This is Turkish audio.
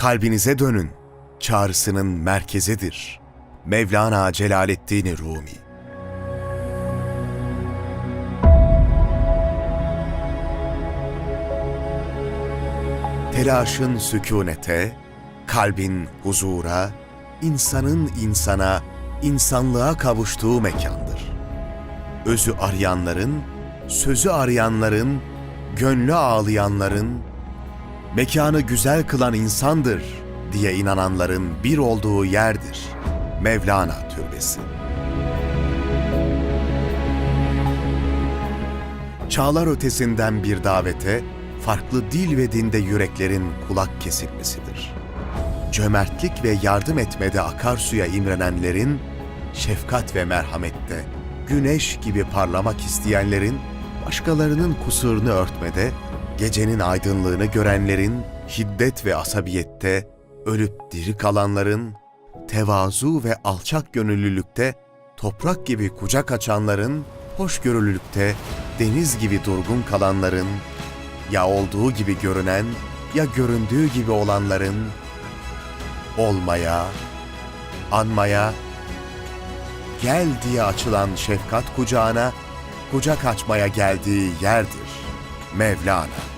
kalbinize dönün, çağrısının merkezidir. Mevlana Celaleddin Rumi Telaşın sükunete, kalbin huzura, insanın insana, insanlığa kavuştuğu mekandır. Özü arayanların, sözü arayanların, gönlü ağlayanların, mekanı güzel kılan insandır diye inananların bir olduğu yerdir. Mevlana Türbesi. Çağlar ötesinden bir davete, farklı dil ve dinde yüreklerin kulak kesilmesidir. Cömertlik ve yardım etmede akarsuya imrenenlerin, şefkat ve merhamette güneş gibi parlamak isteyenlerin, başkalarının kusurunu örtmede, gecenin aydınlığını görenlerin, şiddet ve asabiyette ölüp diri kalanların, tevazu ve alçak gönüllülükte toprak gibi kucak açanların, hoşgörülülükte deniz gibi durgun kalanların, ya olduğu gibi görünen ya göründüğü gibi olanların olmaya, anmaya, gel diye açılan şefkat kucağına kucak açmaya geldiği yerdir Mevlana.